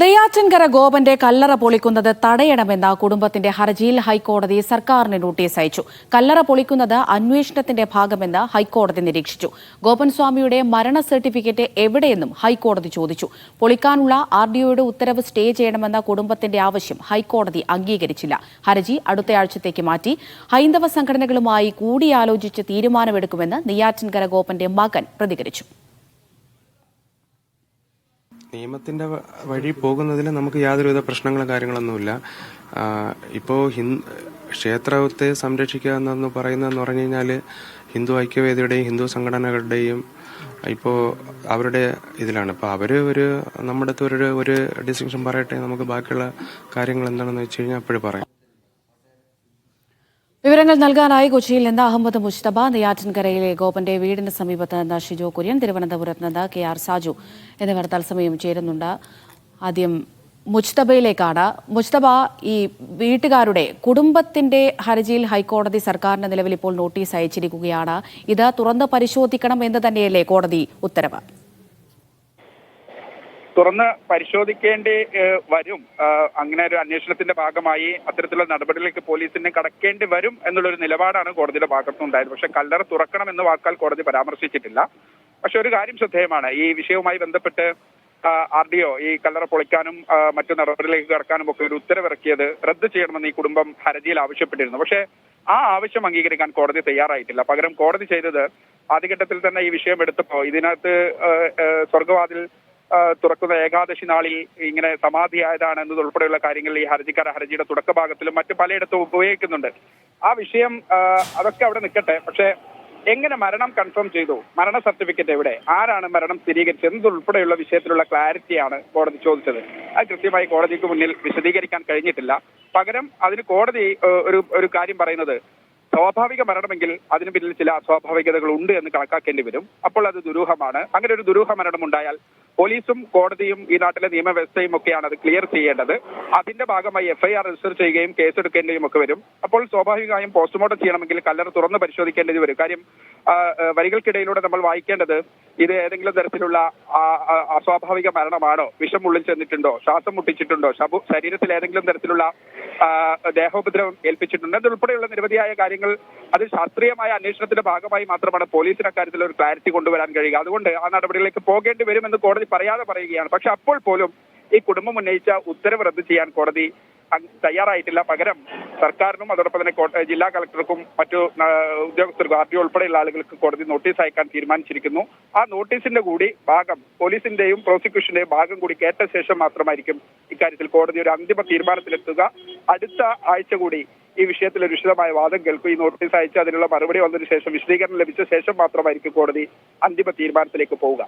നെയ്യാറ്റിൻകര ഗോപന്റെ കല്ലറ പൊളിക്കുന്നത് തടയണമെന്ന കുടുംബത്തിന്റെ ഹർജിയിൽ ഹൈക്കോടതി സർക്കാരിന് നോട്ടീസ് അയച്ചു. കല്ലറ പൊളിക്കുന്നത് അന്വേഷണത്തിന്റെ ഭാഗമെന്ന് ഹൈക്കോടതി നിരീക്ഷിച്ചു. ഗോപൻ സ്വാമിയുടെ മരണ സർട്ടിഫിക്കറ്റ് എവിടെയെന്നും ഹൈക്കോടതി ചോദിച്ചു. പൊളിക്കാനുള്ള ആർ ഡിഒയുടെ ഉത്തരവ് സ്റ്റേ ചെയ്യണമെന്ന കുടുംബത്തിന്റെ ആവശ്യം ഹൈക്കോടതി അംഗീകരിച്ചില്ല. ഹർജി അടുത്തയാഴ്ചത്തേക്ക് മാറ്റി. ഹൈന്ദവ സംഘടനകളുമായി കൂടിയാലോചിച്ച് തീരുമാനമെടുക്കുമെന്ന് നെയ്യാറ്റിൻകര ഗോപന്റെ മകൻ പ്രതികരിച്ചു. നിയമത്തിന്റെ വഴി പോകുന്നതിൽ നമുക്ക് യാതൊരുവിധ പ്രശ്നങ്ങളും കാര്യങ്ങളൊന്നുമില്ല. ഇപ്പോ ഹിന്ദു ക്ഷേത്രത്തെ സംരക്ഷിക്കുക എന്ന് പറയുന്നതെന്ന് പറഞ്ഞു കഴിഞ്ഞാൽ ഹിന്ദു ഐക്യവേദിയുടെയും ഹിന്ദു സംഘടനകളുടെയും ഇപ്പോ അവരുടെ ഇതിലാണ്. ഇപ്പോൾ അവർ ഒരു നമ്മുടെ അടുത്ത് ഒരു ഒരു ഡിസ്റ്റിങ്ഷൻ പറയട്ടെ നമുക്ക് ബാക്കിയുള്ള കാര്യങ്ങൾ എന്താണെന്ന് വെച്ച് കഴിഞ്ഞാൽ അപ്പോഴും പറയാം. വിവരങ്ങൾ നൽകാനായി കൊച്ചിയിൽ നിന്ന് അഹമ്മദ് മുസ്തബ നെയ്യാറ്റിൻകരയിലെ ഗോപന്റെ വീടിന് സമീപത്ത് നിന്ന് ഷിജോ കുര്യൻ തിരുവനന്തപുരത്ത് നിന്ന് കെ ആർ സാജു എന്നിവർ തത്സമയം ചേരുന്നുണ്ട്. ആദ്യം മുജ്തബയിലേക്കാണ്. മുസ്തബ ഈ വീട്ടുകാരുടെ കുടുംബത്തിന്റെ ഹർജിയിൽ ഹൈക്കോടതി സർക്കാരിന് നിലവിൽ ഇപ്പോൾ നോട്ടീസ് അയച്ചിരിക്കുകയാണ്. ഇത് തുറന്ന് പരിശോധിക്കണം എന്ന് തന്നെയല്ലേ കോടതി ഉത്തരവ്? തുറന്ന് പരിശോധിക്കേണ്ടി വരും. അങ്ങനെ ഒരു അന്വേഷണത്തിന്റെ ഭാഗമായി അത്തരത്തിലുള്ള നടപടികളിലേക്ക് പോലീസിനെ കടക്കേണ്ടി വരും എന്നുള്ളൊരു നിലപാടാണ് കോടതിയുടെ ഭാഗത്തുനിന്നുണ്ടായത് പക്ഷെ കല്ലറ തുറക്കണം എന്ന വാക്കാൽ കോടതി പരാമർശിച്ചിട്ടില്ല. പക്ഷെ ഒരു കാര്യം ശ്രദ്ധേയമാണ്. ഈ വിഷയവുമായി ബന്ധപ്പെട്ട് ആർ ഡി ഒ ഈ കല്ലറ പൊളിക്കാനും മറ്റു നടപടികളിലേക്ക് കടക്കാനും ഒക്കെ ഒരു ഉത്തരവിറക്കിയത് റദ്ദ് ചെയ്യണമെന്ന് ഈ കുടുംബം ഹർജിയിൽ ആവശ്യപ്പെട്ടിരുന്നു. പക്ഷേ ആ ആവശ്യം അംഗീകരിക്കാൻ കോടതി തയ്യാറായിട്ടില്ല. പകരം കോടതി ചെയ്തത് ആദ്യഘട്ടത്തിൽ തന്നെ ഈ വിഷയം എടുത്തപ്പോ ഇതിനകത്ത് സ്വർഗവാതിൽ തുറക്കുന്ന ഏകാദശി നാളിൽ ഇങ്ങനെ സമാധിയായതാണ് എന്നതുൾപ്പെടെയുള്ള കാര്യങ്ങൾ ഈ ഹർജിക്കാര ഹർജിയുടെ തുടക്ക ഭാഗത്തിലും മറ്റു പലയിടത്തും ഉപയോഗിക്കുന്നുണ്ട്. ആ വിഷയം അതൊക്കെ അവിടെ നിൽക്കട്ടെ. പക്ഷേ എങ്ങനെ മരണം കൺഫേം ചെയ്തു? മരണ സർട്ടിഫിക്കറ്റ് എവിടെ? ആരാണ് മരണം സ്ഥിരീകരിച്ചത്? എന്നതുൾപ്പെടെയുള്ള വിഷയത്തിലുള്ള ക്ലാരിറ്റിയാണ് കോടതി ചോദിച്ചത്. അത് കൃത്യമായി കോടതിക്ക് മുന്നിൽ വിശദീകരിക്കാൻ കഴിഞ്ഞിട്ടില്ല. പകരം അതിന് കോടതി ഒരു ഒരു കാര്യം പറയുന്നത്. സ്വാഭാവിക മരണമെങ്കിൽ അതിന് പിന്നിൽ ചില അസ്വാഭാവികതകൾ ഉണ്ട് എന്ന് കണക്കാക്കേണ്ടി വരും. അപ്പോൾ അത് ദുരൂഹമാണ്. അങ്ങനെ ഒരു ദുരൂഹ മരണം ഉണ്ടായാൽ പോലീസും കോടതിയും ഈ നാട്ടിലെ നിയമവ്യവസ്ഥയും ഒക്കെയാണ് അത് ക്ലിയർ ചെയ്യേണ്ടത്. അതിന്റെ ഭാഗമായി എഫ്ഐആർ രജിസ്റ്റർ ചെയ്യുകയും കേസെടുക്കേണ്ടതും ഒക്കെ വരും. അപ്പോൾ സ്വാഭാവികമായും പോസ്റ്റ്മോർട്ടം ചെയ്യണമെങ്കിൽ കല്ലറ തുറന്ന് പരിശോധിക്കേണ്ടത് വരും. കാര്യം വരികൾക്കിടയിലൂടെ നമ്മൾ വായിക്കേണ്ടത് ഇത് ഏതെങ്കിലും തരത്തിലുള്ള അസ്വാഭാവിക മരണമാണോ? വിഷം ഉള്ളിൽ ചെന്നിട്ടുണ്ടോ? ശ്വാസം മുട്ടിച്ചിട്ടുണ്ടോ? ശരീരത്തിൽ ഏതെങ്കിലും തരത്തിലുള്ള ദേഹോപദ്രവം ഏൽപ്പിച്ചിട്ടുണ്ട്? അതുൾപ്പെടെയുള്ള നിരവധിയായ കാര്യങ്ങൾ അത് ശാസ്ത്രീയമായ അന്വേഷണത്തിന്റെ ഭാഗമായി മാത്രമാണ് പോലീസിന് അക്കാര്യത്തിൽ ഒരു ക്ലാരിറ്റി കൊണ്ടുവരാൻ കഴിയുക. അതുകൊണ്ട് ആ നടപടികളിലേക്ക് പോകേണ്ടി വരുമെന്ന് കോടതി പറയാതെ പറയുകയാണ്. പക്ഷെ അപ്പോൾ പോലും ഈ കുടുംബം ഉന്നയിച്ച ഉത്തരവ് റദ്ദ് ചെയ്യാൻ കോടതി തയ്യാറായിട്ടില്ല. പകരം സർക്കാരിനും അതോടൊപ്പം തന്നെ ജില്ലാ കളക്ടർക്കും മറ്റു ഉദ്യോഗസ്ഥർക്കും ആർ ടി ഉൾപ്പെടെയുള്ള ആളുകൾക്ക് കോടതി നോട്ടീസ് അയക്കാൻ തീരുമാനിച്ചിരിക്കുന്നു. ആ നോട്ടീസിന്റെ കൂടി ഭാഗം പോലീസിന്റെയും പ്രോസിക്യൂഷന്റെയും ഭാഗം കൂടി കേട്ട ശേഷം മാത്രമായിരിക്കും ഇക്കാര്യത്തിൽ കോടതി ഒരു അന്തിമ തീരുമാനത്തിലെത്തുക. അടുത്ത ആഴ്ച കൂടി ഈ വിഷയത്തിൽ ഒരു വിശദമായ വാദം കേൾക്കും. ഈ നോട്ടീസ് അയച്ച് അതിനുള്ള മറുപടി വന്നതിന് ശേഷം വിശദീകരണം ലഭിച്ച ശേഷം മാത്രമായിരിക്കും കോടതി അന്തിമ തീരുമാനത്തിലേക്ക് പോവുക.